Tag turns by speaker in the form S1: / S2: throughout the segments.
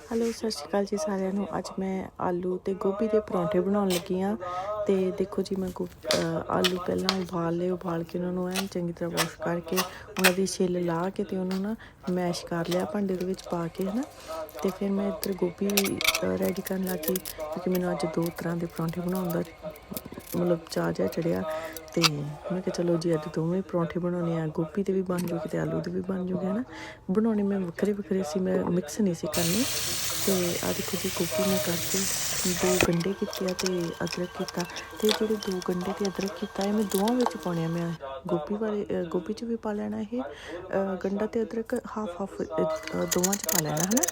S1: Hello, ਸਤਿ ਸ਼੍ਰੀ ਅਕਾਲ ਜੀ ਸਾਰਿਆਂ ਨੂੰ। ਅੱਜ ਮੈਂ ਆਲੂ ਤੇ ਗੋਭੀ ਦੇ ਪਰੌਂਠੇ ਬਣਾਉਣ ਲੱਗੀ ਆ ਤੇ ਦੇਖੋ ਜੀ, ਮੈਂ ਗੋ- ਆਲੂ ਪਹਿਲਾਂ ਉਬਾਲ ਲਏ, ਉਬਾਲ ਕੇ ਉਹਨਾਂ ਨੂੰ ਐਨ ਚੰਗੀ ਤਰ੍ਹਾਂ ਵਾਸ਼ ਕਰਕੇ ਉਹਨਾਂ ਦੀ ਛਿੱਲ ਲਾ ਕੇ ਤੇ ਉਹਨੂੰ ਨਾ ਮੈਸ਼ ਕਰ ਲਿਆ, ਭਾਂਡੇ ਦੇ ਵਿੱਚ ਪਾ ਕੇ, ਹਨਾ। ਤੇ ਫਿਰ ਮੈਂ ਇੱਧਰ ਗੋਭੀ ਰੈਡੀ ਕਰਨ ਲੱਗੀ, ਕਿਉਂਕਿ ਮੈਨੂੰ ਅੱਜ ਦੋ ਤਰ੍ਹਾਂ ਦੇ ਪਰੌਂਠੇ ਬਣਾਉਣ ਦਾ ਮਤਲਬ ਚਾਅ ਜਿਹਾ ਚੜਿਆ ਤੇ ਮੈਂ ਕਿਹਾ ਚਲੋ ਜੀ ਅੱਜ ਦੋਵੇਂ ਪਰੌਂਠੇ ਬਣਾਉਣੇ ਆ ਗੋਭੀ ਦੇ ਵੀ ਬਣ ਜੂਗੇ ਤੇ ਆਲੂ ਦੇ ਵੀ ਬਣ ਜੂਗੇ ਹਨਾ? ਬਣਾਉਣੇ ਮੈਂ ਵੱਖਰੇ ਵੱਖਰੇ ਸੀ ਮੈਂ ਮਿਕਸ ਨਹੀਂ ਸੀ ਕਰਨੇ। ਤੇ ਆ ਦੇਖੋ ਜੀ ਗੋਭੀ ਮੈਂ ਕਰਕੇ ਦੋ ਗੰਢੇ ਕੀਤੇ ਆ ਤੇ ਅਦਰਕ ਕੀਤਾ। ਤੇ ਜਿਹੜੇ ਦੋ ਗੰਢੇ ਤੇ ਅਦਰਕ ਕੀਤਾ ਇਹ ਮੈਂ ਦੋਵਾਂ ਵਿੱਚ ਪਾਉਣੇ ਆ ਮੈਂ ਗੋਭੀ ਵਾਲੇ ਗੋਭੀ 'ਚ ਵੀ ਪਾ ਲੈਣਾ ਇਹ ਅ, ਗੰਢਾ ਤੇ ਅਦਰਕ ਹਾਫ ਹਾਫ ਦੋਵਾਂ 'ਚ ਪਾ ਲੈਣਾ ਹਨਾ?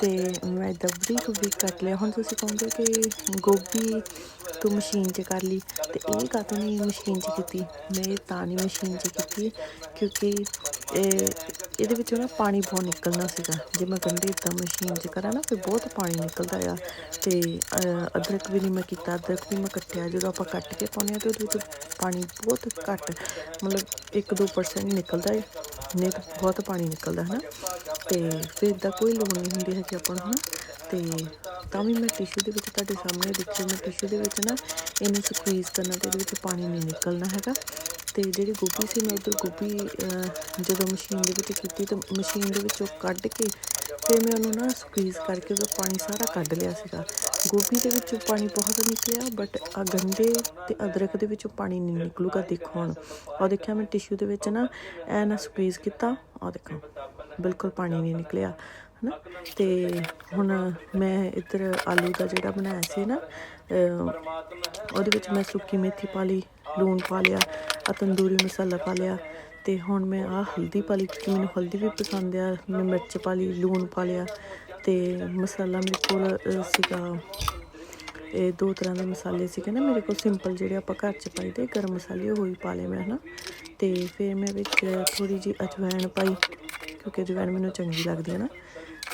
S1: ਤੇ ਮੈਂ ਦੱਬੜੀ ਬਰੀਕ ਵੀ ਕੱਟ ਲਿਆ। ਹੁਣ ਤੁਸੀਂ ਕਹੋਗੇ ਕਿ ਗੋਭੀ ਤੂੰ ਮਸ਼ੀਨ 'ਚ ਕਰ ਲਈ। ਤੇ ਇਹ ਕਾਹਤੋਂ ਨਹੀਂ ਮਸ਼ੀਨ 'ਚ ਕੀਤੀ? ਮੈਂ ਤਾਂ ਨਹੀਂ ਮਸ਼ੀਨ 'ਚ ਕੀਤੀ, ਕਿਉਂਕਿ ਇਹ, ਇਹਦੇ ਵਿੱਚੋਂ ਨਾ ਪਾਣੀ ਬਹੁਤ ਨਿਕਲਣਾ ਸੀਗਾ। ਜੇ ਮੈਂ ਗੰਢੇ ਇੱਦਾਂ ਮਸ਼ੀਨ 'ਚ ਕਰਾਂ ਨਾ, ਫਿਰ ਬਹੁਤ ਪਾਣੀ ਨਿਕਲਦਾ ਆ। ਤੇ ਅਦਰਕ ਵੀ ਨਹੀਂ ਮੈਂ ਕੀਤਾ। ਅਦਰਕ ਵੀ ਮੈਂ ਕੱਟਿਆ। ਜਦੋਂ ਆਪਾਂ ਕੱਟ ਕੇ ਪਾਉਂਦੇ ਆ ਤੇ ਉਹਦੇ ਵਿੱਚ ਪਾਣੀ ਬਹੁਤ ਘੱਟ, ਮਤਲਬ 1-2% ਨਿਕਲਦਾ ਹੈ ਨਹੀਂ ਤਾਂ ਬਹੁਤ ਪਾਣੀ ਨਿਕਲਦਾ ਹੈ ਨਾ ਤੇ ਫਿਰ ਇਦਾਂ ਕੋਈ ਲੋੜ ਨਹੀਂ ਹੁੰਦੀ ਹੈ ਕਿ ਆਪਾਂ ਨੂੰ, ਹਨਾ? ਤੇ ਤਾਂ ਵੀ ਮੈਂ ਟਿਸ਼ੂ ਦੇ ਵਿੱਚ ਤੁਹਾਡੇ ਸਾਹਮਣੇ ਦੇਖਿਆ, ਮੈਂ ਟਿਸ਼ੂ ਦੇ ਵਿੱਚ ਨਾ ਇਹਨੂੰ ਸਕਵੀਜ਼ ਕਰਨਾ ਤੇ ਇਹਦੇ ਵਿੱਚ ਪਾਣੀ ਨਹੀਂ ਨਿਕਲਣਾ ਹੈਗਾ। ਤੇ ਜਿਹੜੀ ਗੋਭੀ ਸੀ ਮੈਂ ਉਧਰ ਗੋਭੀ ਜਦੋਂ ਮਸ਼ੀਨ ਦੇ ਵਿੱਚ ਕੀਤੀ ਤਾਂ ਮਸ਼ੀਨ ਦੇ ਵਿੱਚੋਂ ਕੱਢ ਕੇ ਫਿਰ ਮੈਂ ਉਹਨੂੰ ਨਾ ਸਕਵੀਜ਼ ਕਰਕੇ ਉਹਦਾ ਪਾਣੀ ਸਾਰਾ ਕੱਢ ਲਿਆ ਸੀਗਾ। ਗੋਭੀ ਦੇ ਵਿੱਚੋਂ ਪਾਣੀ ਬਹੁਤ ਨਿਕਲਿਆ ਬਟ ਆ ਗੰਡੇ ਤੇ ਅਦਰਕ ਦੇ ਵਿੱਚੋਂ ਪਾਣੀ ਨਹੀਂ ਨਿਕਲੂਗਾ, ਦੇਖੋ ਹੁਣ। ਉਹ ਦੇਖਿਆ ਮੈਂ ਟਿਸ਼ੂ ਦੇ ਵਿੱਚ ਨਾ, ਐ ਨਾ ਸਕਵੀਜ਼ ਕੀਤਾ ਆ ਦੇਖੋ। ਬਿਲਕੁਲ ਪਾਣੀ ਨਹੀਂ ਨਿਕਲਿਆ ਹਨਾ? ਤੇ ਹੁਣ ਮੈਂ ਇੱਧਰ ਆਲੂ ਦਾ ਜਿਹੜਾ ਬਣਾਇਆ ਸੀ ਨਾ ਉਹਦੇ ਵਿੱਚ ਮੈਂ ਸੁੱਕੀ ਮੇਥੀ ਪਾ ਲਈ ਲੂਣ ਪਾ ਲਿਆ ਆ ਤੰਦੂਰੀ ਮਸਾਲਾ ਪਾ ਲਿਆ ਤੇ ਹੁਣ ਮੈਂ ਆ ਹਲਦੀ ਪਾ ਲਈ ਕਿਉਂਕਿ ਮੈਨੂੰ ਹਲਦੀ ਵੀ ਪਸੰਦ ਆ ਮੈਂ ਮਿਰਚ ਪਾ ਲਈ ਲੂਣ ਪਾ ਲਿਆ ਤੇ ਮਸਾਲਾ ਮੇਰੇ ਕੋਲ ਸੀਗਾ ਇਹ ਦੋ ਤਰ੍ਹਾਂ ਦੇ ਮਸਾਲੇ ਸੀਗੇ ਨਾ ਮੇਰੇ ਕੋਲ ਸਿੰਪਲ ਜਿਹੜੇ ਆਪਾਂ ਘਰ 'ਚ ਪਾਈਦੇ ਗਰਮ ਮਸਾਲੇ ਉਹ ਹੀ ਪਾ ਲਏ ਮੈਂ ਹਨਾ? ਤੇ ਫਿਰ ਮੈਂ ਵਿੱਚ ਥੋੜੀ ਜਿਹੀ ਅਜਵਾਇਣ ਪਾਈ ਕਿਉਂਕਿ ਅਜਵਾਇਣ ਮੈਨੂੰ ਚੰਗੀ ਲੱਗਦੀ ਹੈ ਨਾ।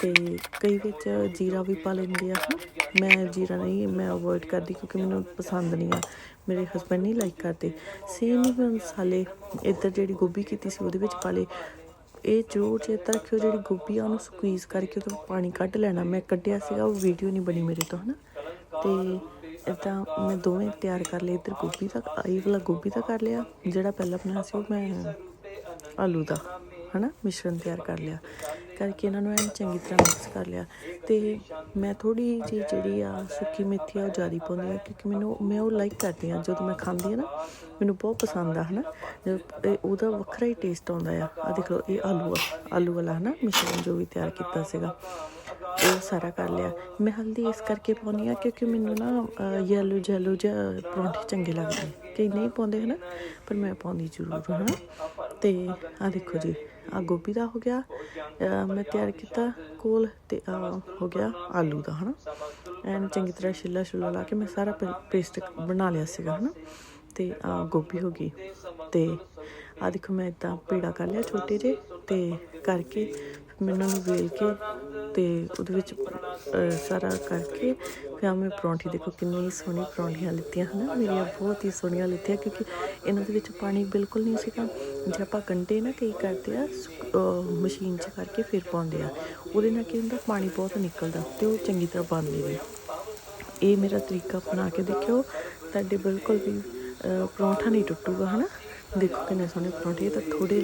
S1: ਤੇ ਕਈ ਵਿੱਚ ਜੀਰਾ ਵੀ ਪਾ ਲੈਂਦੇ ਆ ਮੈਂ ਜੀਰਾ ਨਹੀਂ, ਮੈਂ ਅਵੋਇਡ ਕਰਦੀ ਕਿਉਂਕਿ ਮੈਨੂੰ ਪਸੰਦ ਨਹੀਂ ਆ। ਮੇਰੇ ਹਸਬੰਡ ਨਹੀਂ ਲਾਈਕ ਕਰਦੇ। ਸੇਮ ਹੀ ਮਸਾਲੇ, ਇੱਧਰ ਜਿਹੜੀ ਗੋਭੀ ਕੀਤੀ ਸੀ ਉਹਦੇ ਵਿੱਚ ਪਾ ਲਏ। ਇਹ ਜ਼ਰੂਰ ਚੇਤਾ ਰੱਖਿਓ, ਜਿਹੜੀ ਗੋਭੀ ਆ ਉਹਨੂੰ ਸਕਵੀਜ਼ ਕਰਕੇ ਉਹਦਾ ਪਾਣੀ ਕੱਢ ਲੈਣਾ। ਮੈਂ ਕੱਢਿਆ ਸੀਗਾ, ਉਹ ਵੀਡੀਓ ਨਹੀਂ ਬਣੀ ਮੇਰੇ ਤੋਂ, ਹਨਾ। ਤੇ ਇਦਾਂ ਮੈਂ ਦੋਵੇਂ ਤਿਆਰ ਕਰ ਲਏ, ਇੱਧਰ ਗੋਭੀ ਦਾ ਇਹ ਵਾਲਾ ਗੋਭੀ ਦਾ ਕਰ ਲਿਆ। ਜਿਹੜਾ ਪਹਿਲਾਂ ਬਣਾਇਆ ਸੀ ਉਹ ਮੈਂ ਆਲੂ ਦਾ। ਹਨਾ, ਮਿਸ਼ਰਣ ਤਿਆਰ ਕਰ ਲਿਆ। ਕਰਕੇ ਇਹਨਾਂ ਨੂੰ ਐਨ ਚੰਗੀ ਤਰ੍ਹਾਂ ਮਿਕਸ ਕਰ ਲਿਆ। ਤੇ ਮੈਂ ਥੋੜੀ ਜਿਹੀ ਜਿਹੜੀ ਆ ਸੁੱਕੀ ਮੇਥੀ ਆ, ਉਹ ਜ਼ਿਆਦਾ ਪਾਉਂਦੀ ਆ ਕਿਉਂਕਿ ਮੈਨੂੰ, ਮੈਂ ਉਹ ਲਾਈਕ ਕਰਦੀ ਆ ਜਦੋਂ ਮੈਂ ਖਾਂਦੀ ਆ ਨਾ, ਮੈਨੂੰ ਬਹੁਤ ਪਸੰਦ ਆ, ਹਨਾ। ਜਦੋਂ ਇਹ- ਉਹਦਾ ਵੱਖਰਾ ਹੀ ਟੇਸਟ ਆਉਂਦਾ ਆ। ਆ ਦੇਖ ਲਓ, ਇਹ ਆਲੂ ਆ, ਆਲੂ ਵਾਲਾ ਹਨਾ, ਮਿਸ਼ਰਣ ਜੋ ਵੀ ਤਿਆਰ ਕੀਤਾ ਸੀਗਾ, ਉਹ ਸਾਰਾ ਕਰ ਲਿਆ। ਮੈਂ ਹਲਦੀ ਇਸ ਕਰਕੇ ਪਾਉਂਦੀ ਆ ਕਿਉਂਕਿ ਮੈਨੂੰ ਨਾ ਯੈਲੋ ਜੈਲੋ ਜਿਹਾ ਪਰੌਂਠੇ ਚੰਗੇ ਲੱਗਦੇ ਕਈ ਨਹੀਂ ਪਾਉਂਦੇ ਹਨਾ, ਪਰ ਮੈਂ ਪਾਉਂਦੀ ਜ਼ਰੂਰ ਹਾਂ ਤੇ ਆ ਦੇਖੋ ਜੀ ਆ ਗੋਭੀ ਦਾ ਹੋ ਗਿਆ ਮੈਂ ਤਿਆਰ ਕੀਤਾ ਕੋਲ ਤੇ ਹੋ ਗਿਆ ਆਲੂ ਦਾ, ਹਨਾ? ਐਨ ਚੰਗੀ ਤਰ੍ਹਾਂ ਛਿੱਲਾ ਛੁੱਲਾ ਲਾ ਕੇ ਮੈਂ ਸਾਰਾ ਪੇਸਟ ਬਣਾ ਲਿਆ ਸੀਗਾ, ਹਨਾ? ਤੇ ਆ ਗੋਭੀ ਹੋ ਗਈ ਤੇ ਆ ਦੇਖੋ ਮੈਂ ਇਦਾਂ ਪੀੜਾ ਕਰ ਲਿਆ ਛੋਟੇ ਜਿਹੇ ਤੇ ਕਰਕੇ ਮੈਨੂੰ ਨੂੰ ਵੇਲ ਕੇ ਤੇ ਉਹਦੇ ਵਿੱਚ ਸਾਰਾ ਕਰਕੇ ਫਿਰ ਮੈਂ ਪਰੌਂਠੀ ਦੇਖੋ ਕਿੰਨੀ ਸੋਹਣੀ ਪਰੌਂਠੀਆਂ ਲਿੱਤੀਆਂ ਹਨਾ। ਮੇਰੀਆਂ ਬਹੁਤ ਹੀ ਸੋਹਣੀਆਂ ਲਿੱਤੀਆਂ ਕਿਉਂਕਿ ਇਹਨਾਂ ਦੇ ਵਿੱਚ ਪਾਣੀ ਬਿਲਕੁਲ ਨਹੀਂ ਸੀਗਾ। ਜੇ ਆਪਾਂ ਗੰਢੇ ਨਾ ਕਈ ਕਰਦੇ ਆ ਮਸ਼ੀਨ 'ਚ ਕਰਕੇ ਫਿਰ ਪਾਉਂਦੇ ਆ। ਉਹਦੇ ਨਾਲ ਕੀ ਹੁੰਦਾ, ਪਾਣੀ ਬਹੁਤ ਨਿਕਲਦਾ ਤੇ ਉਹ ਚੰਗੀ ਤਰ੍ਹਾਂ ਬਣਦੀ ਨਹੀਂ ਇਹ ਮੇਰਾ ਤਰੀਕਾ ਬਣਾ ਕੇ ਦੇਖਿਓ, ਤੁਹਾਡੇ ਬਿਲਕੁਲ ਵੀ ਪਰੌਂਠਾ ਨਹੀਂ ਟੁੱਟੂਗਾ, ਹਨਾ? ਦੇਖੋ ਕਿੰਨੇ ਸੋਹਣੇ ਪਰੌਂਠੇ ਇਹ ਤਾਂ ਥੋੜੇ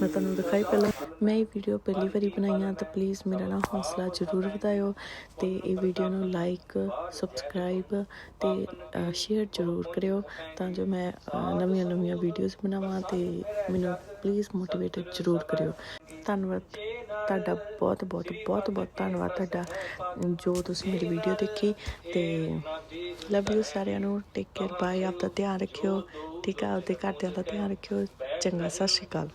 S1: ਮੈਂ ਤੁਹਾਨੂੰ ਦਿਖਾਈ ਪਹਿਲਾਂ। ਮੈਂ ਇਹ ਵੀਡੀਓ ਪਹਿਲੀ ਵਾਰੀ ਬਣਾਈ ਆ ਤਾਂ ਪਲੀਜ਼ ਮੇਰਾ ਨਾ ਹੌਸਲਾ ਜ਼ਰੂਰ ਵਧਾਇਓ ਤੇ ਇਹ ਵੀਡੀਓ ਨੂੰ ਲਾਈਕ ਸਬਸਕ੍ਰਾਈਬ ਤੇ ਸ਼ੇਅਰ ਜ਼ਰੂਰ ਕਰਿਓ ਤਾਂ ਜੋ ਮੈਂ ਨਵੀਆਂ ਨਵੀਆਂ ਵੀਡੀਓਜ਼ ਬਣਾਵਾਂ ਤੇ ਮੈਨੂੰ ਪਲੀਜ਼ ਮੋਟੀਵੇਟ ਜ਼ਰੂਰ ਕਰਿਓ। ਧੰਨਵਾਦ ਤੁਹਾਡਾ ਬਹੁਤ ਬਹੁਤ ਬਹੁਤ ਬਹੁਤ ਧੰਨਵਾਦ ਤੁਹਾਡਾ ਜੋ ਤੁਸੀਂ ਮੇਰੀ ਵੀਡੀਓ ਦੇਖੀ ਤੇ ਲਵ ਯੂ ਸਾਰਿਆਂ ਨੂੰ ਟੇਕ ਕੇਅਰ ਬਾਏ ਆਪਦਾ ਧਿਆਨ ਰੱਖਿਓ, ਠੀਕ ਆ, ਆਪਦੇ ਘਰਦਿਆਂ ਦਾ ਧਿਆਨ ਰੱਖਿਓ, ਚੰਗਾ, ਸਤਿ ਸ਼੍ਰੀ ਅਕਾਲ।